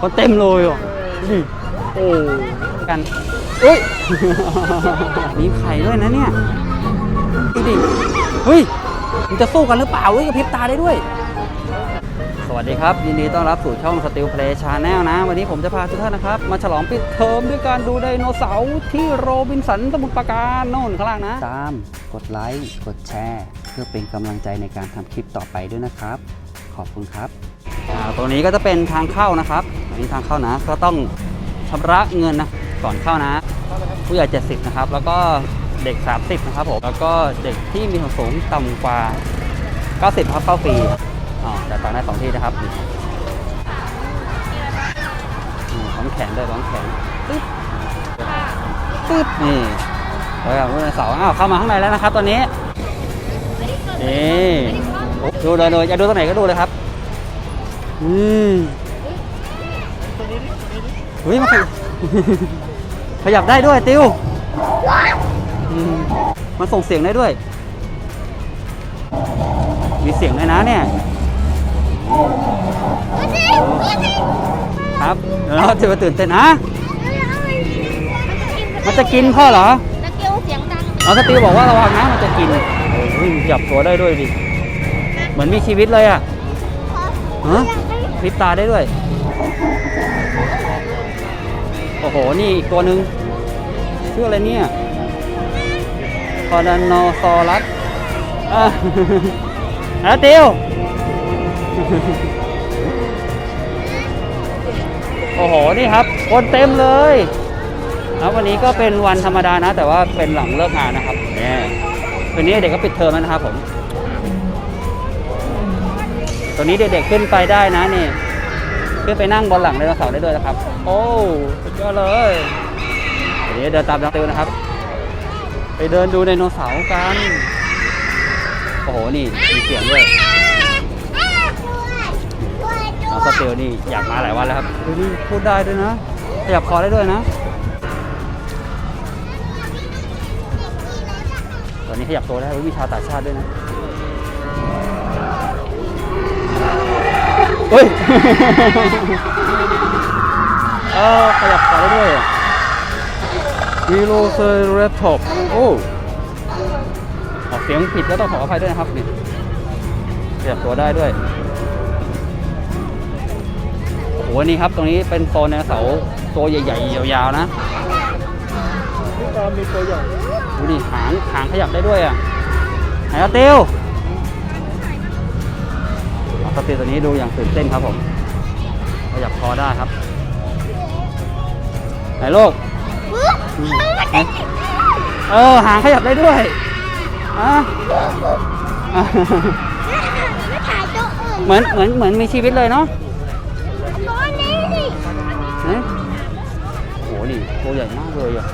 คนเต็มเลยอะดิโอ้กันเอ้ยมีไข่ด้วยนะเนี่ยดูดิเฮ้ยมันจะสู้กันหรือเปล่าเฮ้ยกระพริบตาได้ด้วย สวัสดีครับ ยินดีต้อนรับสู่ช่อง Steel Play Channel นะ วันนี้ผมจะพาทุกท่านนะครับ มาฉลองปิดเทอมด้วยการดูไดโนเสาร์ที่โรบินสันสมุทรปราการโน่นข้างล่างนะ ตาม กดไลค์กดแชร์ เพื่อเป็นกำลังใจในการทำคลิปต่อไปด้วยนะครับ ขอบคุณครับตัวนี้ก็จะเป็นทางเข้านะครับ อันนี้ทางเข้านะ ก็ต้องชำระเงินนะก่อนเข้านะ ผู้ใหญ่ 70 นะครับ แล้วก็เด็ก 30 นะครับผม แล้วก็เด็กที่มีส่วนสูงต่ำกว่า 90 ครับเข้าฟรีอ๋อแต่ต่างได้สองที่นะครับนี่นี่ของแข็งด้วยของแข็งปึ๊บปึ๊บนี่แล้วก็เสาอ้าวเข้ามาข้างในแล้วนะครับ ตอนนี้ นี่ ดูเลยเลยอยากดูตรงไหนก็ดูเลยครับ อืม เฮ้ยมาขยับ ขยับได้ด้วยติวอืมมันส่งเสียงได้ด้วย มีเสียงด้วยนะเนี่ยครับแล้วจะมาตื่นเต้นนะมันจะกินพ่อเหรอตะเกียวเสียงดังเอาสติวบอกว่าระวังนะมันจะกินโอ้ยหยับตัวได้ด้วยดิเหมือนมีชีวิตเลยอะฮะพริบตาได้ด้วย โอ้โห นี่อีกตัวหนึ่งชื่ออะไรเนี่ยคอดานอซอรัสอะแล้วติวโอ้โห นี่ครับ คนเต็มเลยแล้ววันนี้ก็เป็นวันธรรมดานะ แต่ว่าเป็นหลังเลิกงานนะครับเนี่ยวันนี้เด็กก็ปิดเทอมแล้วนะครับผม ตัวนี้เด็กๆขึ้นไปได้นะนี่ ขึ้นไปนั่งบนหลังไดโนเสาร์ได้ด้วยนะครับ โอ้สุดยอดเลยเดี๋ยวเดินตามน้องติวนะครับ ไปเดินดูไดโนเสาร์กัน โอ้โห นี่มีเสียงด้วยน้องสเตลนี่อยากมาหลายวันแล้วครับดูนี่พูดได้ด้วยนะ ขยับคอได้ด้วยนะ ตอนนี้ขยับตัวได้เฮ้ยมีชาวต่างชาติด้วยนะ เฮ้ย เออขยับคอได้ด้วยวีโรเซเรปทอปโอ้ออกเสียงผิดก็ต้องขออภัยด้วยนะครับนี่ขยับตัวได้ด้วยโอ้โหนี่ครับ ตรงนี้เป็นโซนไดโนเสาร์ตัวใหญ่ๆยาวๆนะตามมีตัวใหญ่ดูดิหางหางขยับได้ด้วยอะไหนอะติวเอา สติวตัวนี้ดูอย่างตื่นเต้นครับผมขยับคอได้ครับไหนลูกไหนเออหางขยับได้ด้วยอะอะไม่ถ่ายตัวอื่นเหมือนเหมือนเหมือนมีชีวิตเลยเนาะตัวนี้สิเอ๊ะโหนี่ตัวใหญ่มากเลยอะ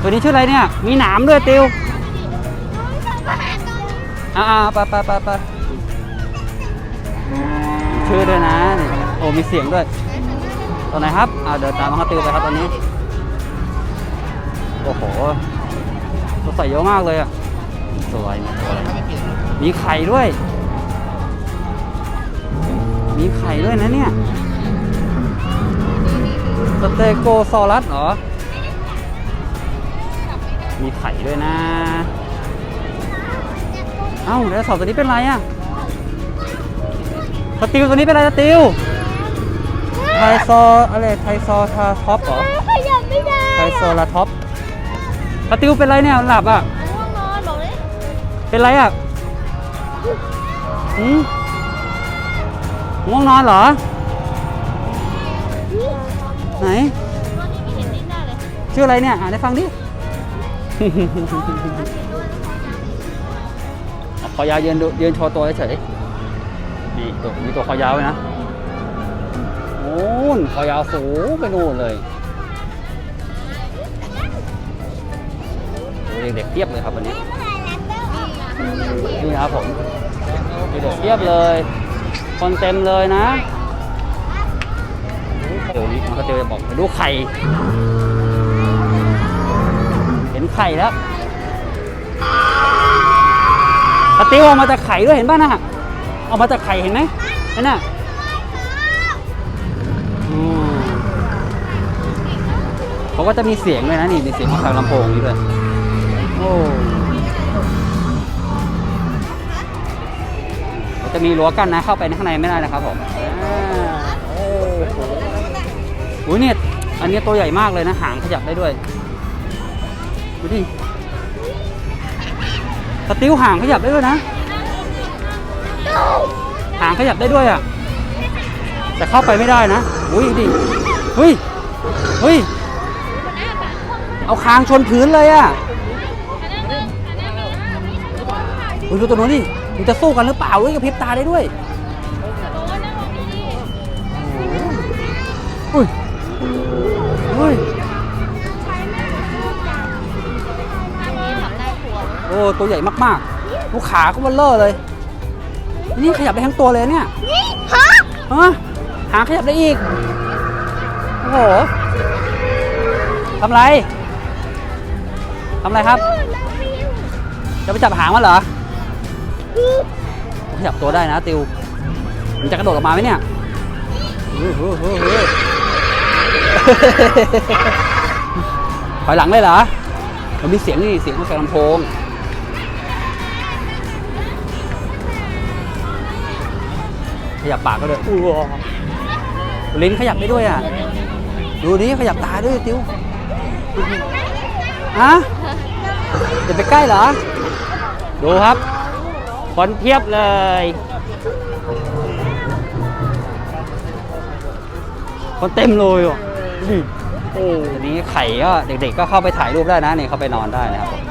ตัวนี้ชื่ออะไรเนี่ย มีหนามด้วยติว อ่าไปไปไปไปชื่อด้วยนะนี่โอ้มีเสียงด้วยตัวไหนครับอ่าเดินตามมาเขาติวไปครับตอนนี้ โอ้โหตัวใส่เยอะมากเลยอะตัวอะไรเนี่ยตัวอะไรมีไข่ด้วย มีไข่ด้วยนะเนี่ยสเตโกซอรัสเหรอ มีไข่ด้วยนะ เอ้าแล้วสอบตัวนี้เป็นไรอะสติลตัวนี้เป็นไรสติลไทซออะไรไทซอทาท็อปเหรอขยับไม่ได้ไทโซลาท็อปสติลเป็นไรเนี่ยหลับอะง่วงนอนบอกเลยเป็นไรอะหืมง่วงนอนเหรอ ไหนตอนนี้ไม่เห็นดิ้นได้เลยชื่ออะไรเนี่ยอ่านให้ฟังดิเอา คอยาวยืนดูยืนโชว์ตัวเฉยๆนี่ตัวมีตัวคอยาวไว้นะโอ้นคอยาวสูงไปนู่นเลยโอ้เด็กๆเทียบเลยครับวันนี้นี่ครับผมเด็กๆเทียบเลย คนเต็มเลยนะเดี๋ยวนี้มันก็เจอจะบอกไปดูไข่ เห็นไข่แล้ว ปติวออกมาจากไข่ด้วยเห็นป่ะน่ะออกมาจากไข่เห็นไหมนั่นน่ะเขาก็จะมีเสียงด้วยนะนี่มีเสียงของทางลำโพงนี่ด้วยโอ้จะมีรั้วกั้นนะเข้าไปข้างในไม่ได้นะครับผมอุ้ยเนี่ยอันนี้ตัวใหญ่มากเลยนะหางขยับได้ด้วยดูดิ สติวหางขยับได้ด้วยนะ หางขยับได้ด้วยอะ แต่เข้าไปไม่ได้นะ อุ้ยดิเฮ้ย เฮ้ย เอาคางชนพื้นเลยอะเฮ้ยดูตัวนู้นดิมันจะสู้กันหรือเปล่าเฮ้ยกระพริบตาได้ด้วยอุ้ยอุ้ย ตัวใหญ่มากๆลูกขาก็เบลเลอร์เลย นี่ขยับได้ทั้งตัวเลยเนี่ยฮะหางขยับได้อีก โอ้โหทำไรทำไรครับ จะไปจับหางมันเหรอ ขยับตัวได้นะติว มันจะกระโดดออกมาไหมเนี่ยถอยหลังเลยเหรอมันมีเสียงนี่ เสียงของแสงลำโพง ยับปากก็เลยอู้วลิ้นขยับได้ด้วยอะ ดูนี่ขยับตาด้วยติวฮะจะไปใกล้เหรอ ดูครับคนเพียบเลย คนเต็มเลยอะดูดิโอ้ทีนี้ไข่ก็เด็กๆก็เข้าไปถ่ายรูปได้นะนี่เข้าไปนอนได้นะครับผม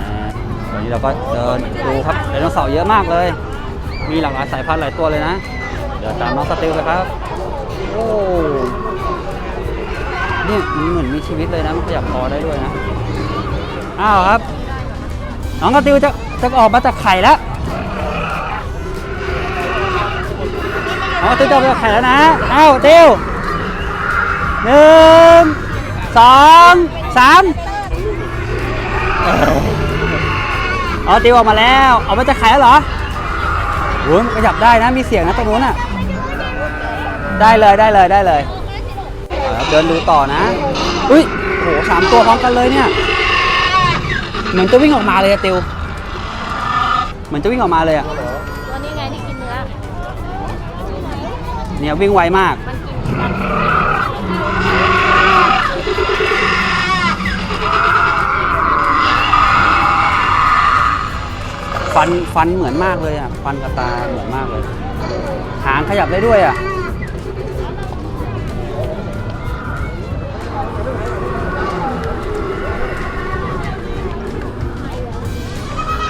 อ่าวันนี้เราก็เดินดูครับไดโนเสาร์เยอะมากเลย มีหลากหลายสายพันธุ์หลายตัวเลยนะ เดี๋ยวตามน้องสติลไปครับ โอ้นี่มันเหมือนมีชีวิตเลยนะมันขยับคอได้ด้วยนะ อ้าวครับ น้องสติลจะจะออกมาจากไข่แล้วน้องสติลจะออกมาจากไข่แล้วนะ อ้าวติวหนึ่งสองสามอ๋อติวออกมาแล้ว ออกมาจากไข่แล้วเหรอ โอ้ยมันขยับได้นะมีเสียงนะตรงนู้นอะได้เลยได้เลยได้เลยเอาครับเดินดูต่อนะอุ้ยโหสามตัวพร้อมกันเลยเนี่ยเหมือนจะวิ่งออกมาเลยอะติวเหมือนจะวิ่งออกมาเลยอะตัวนี้ไงที่กินเนื้อเนี่ยวิ่งไวมากมันกิน ฟันฟันเหมือนมากเลยอะ ฟันกับตาเหมือนมากเลย หางขยับได้ด้วยอะ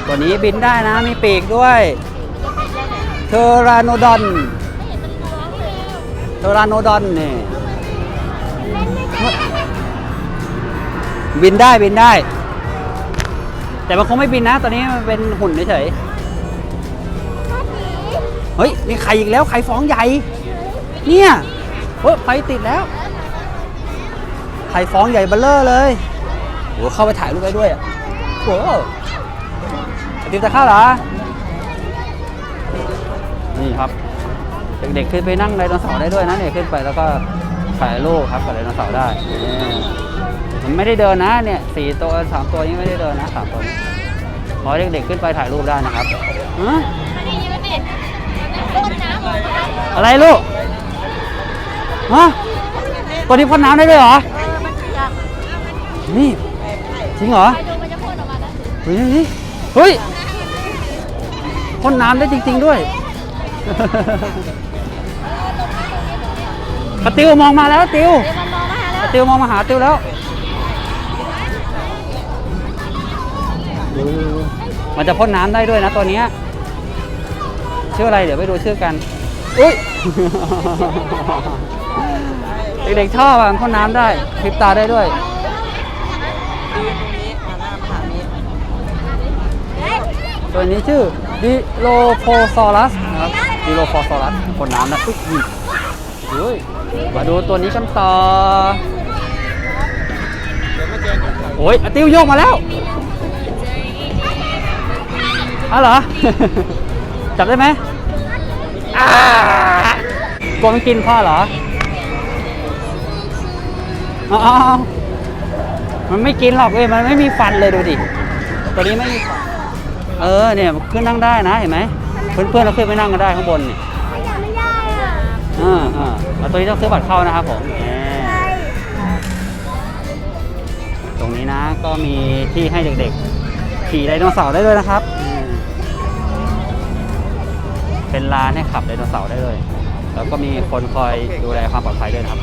ตัวนี้บินได้นะมีปีกด้วย เทอราโนดอนเทอราโนดอนนี่บินได้บินได้ แต่มันคงไม่บินนะ ตอนนี้มันเป็นหุ่นเฉยๆเฮ้ยนี่ไข่อีกแล้วไข่ฟองใหญ่ เนี่ยเฮ้ยไฟติดแล้วไข่ฟองใหญ่เบ้อเลอร์เลยโหเข้าไปถ่ายรูปได้ด้วยอะโอ้ติดตะข้าวเหรอ นี่ครับ เด็กๆขึ้นไปนั่งไดโนเสาร์ได้ด้วยนะเนี่ยขึ้นไปแล้วก็ถ่ายรูปครับกับไดโนเสาร์ได้นี่ มันไม่ได้เดินนะเนี่ยสี่ตัวสามตัวนี้ไม่ได้เดินนะสามตัวนี้ขอให้เด็กๆขึ้นไปถ่ายรูปได้นะครับฮะอันนี้ยืนดิโดนน้ำออกมาอะไรลูกฮะตัวนี้พ่นน้ำได้ด้วยเหรอเออมันอยากนี่จริงเหรอไปดูมันจะพ่นออกมาแล้วเฮ้ยนี่เฮ้ยพ่นน้ำได้จริง ๆด้วยกระติวมองมาแล้วติวเดี๋ยวมันมองมาหาแล้วติวมองมาหาติวแล้ว มันจะพ่นน้ำได้ด้วยนะตัวเนี้ยชื่ออะไรเดี๋ยวไปดูชื่อกันอุ้ยเด็กๆชอบอะพ่นน้ำได้พริบตาได้ด้วยตัวนี้ชื่อดิโลโพซอรัสนะครับดิโลโพซอรัสพ่นน้ำนะปึ๊กนี่เฮ้ยมาดูตัวนี้กันต่อโอ้ยอาติวโยกมาแล้ว อ้าวเหรอ จับได้ไหมอ้ากลัวมันกินพ่อเหรออาเอมันไม่กินหรอกเว้ย มันไม่มีฟันเลยดูดิ ตัวนี้ไม่มีฟัน เออเนี่ยขึ้นนั่งได้นะเห็นไหม เพื่อนๆเราขึ้นไปนั่งกันได้ข้างบนนี่ไม่อยากไม่ได้อะอ่าอ่าแล้วตัวนี้ต้องซื้อบัตรเข้านะครับผมตรงนี้นะก็มีที่ให้เด็กๆขี่ไดโนเสาร์ได้ด้วยนะครับ เป็นลานให้ขับไดโนเสาร์ได้เลย แล้วก็มีคนคอยดูแลความปลอดภัยด้วยนะครับ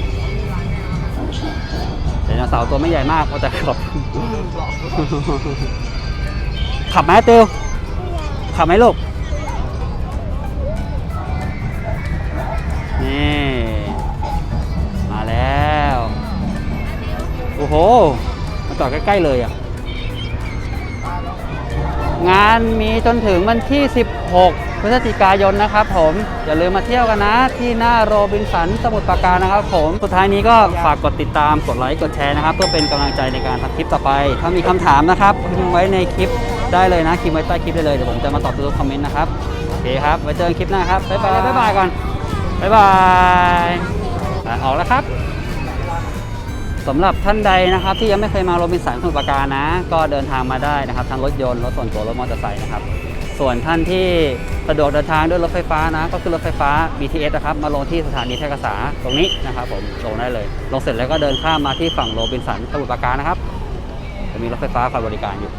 ไดโนเสาร์ตัวไม่ใหญ่มากเพราะแต่ขับ ขับไหมติวขับไหมลูก นี่ มาแล้ว โอ้โห มาจอดใกล้ ๆ เลยอะ งานมีจนถึงวันที่ 16 พฤศจิกายนนะครับผมอย่าลืมมาเที่ยวกันนะ ที่หน้าโรบินสันสมุทรปราการนะครับผมสุดท้ายนี้ก็ฝากกดติดตามกดไลค์กดแชร์นะครับ เพื่อเป็นกำลังใจในการทำคลิปต่อไป ถ้ามีคำถามนะครับพิมพ์ไว้ในคลิปได้เลยนะพิมไว้ใต้คลิปได้เลยเดี๋ยวผมจะมาตอบทุกคอมเมนต์นะครับโอเคครับไว้เจอกันคลิปหน้าครับบ๊ายบายบ๊ายบายก่อนบ๊ายบายออกแล้วครับสำหรับท่านใดนะครับ ที่ยังไม่เคยมาโรบินสันสมุทรปราการนะ ก็เดินทางมาได้นะครับทั้งรถยนต์รถส่วนตัวรถมอเตอร์ไซค์นะครับ ส่วนท่านที่สะดวกเดินทางด้วยรถไฟฟ้านะ ก็คือรถไฟฟ้า BTS นะครับ มาลงที่สถานีแพร่กษาตรงนี้นะครับผมลงได้เลย ลงเสร็จแล้วก็เดินข้ามมาที่ฝั่งโรบินสันสมุทรปราการนะครับ จะมีรถไฟฟ้าคอยบริการอยู่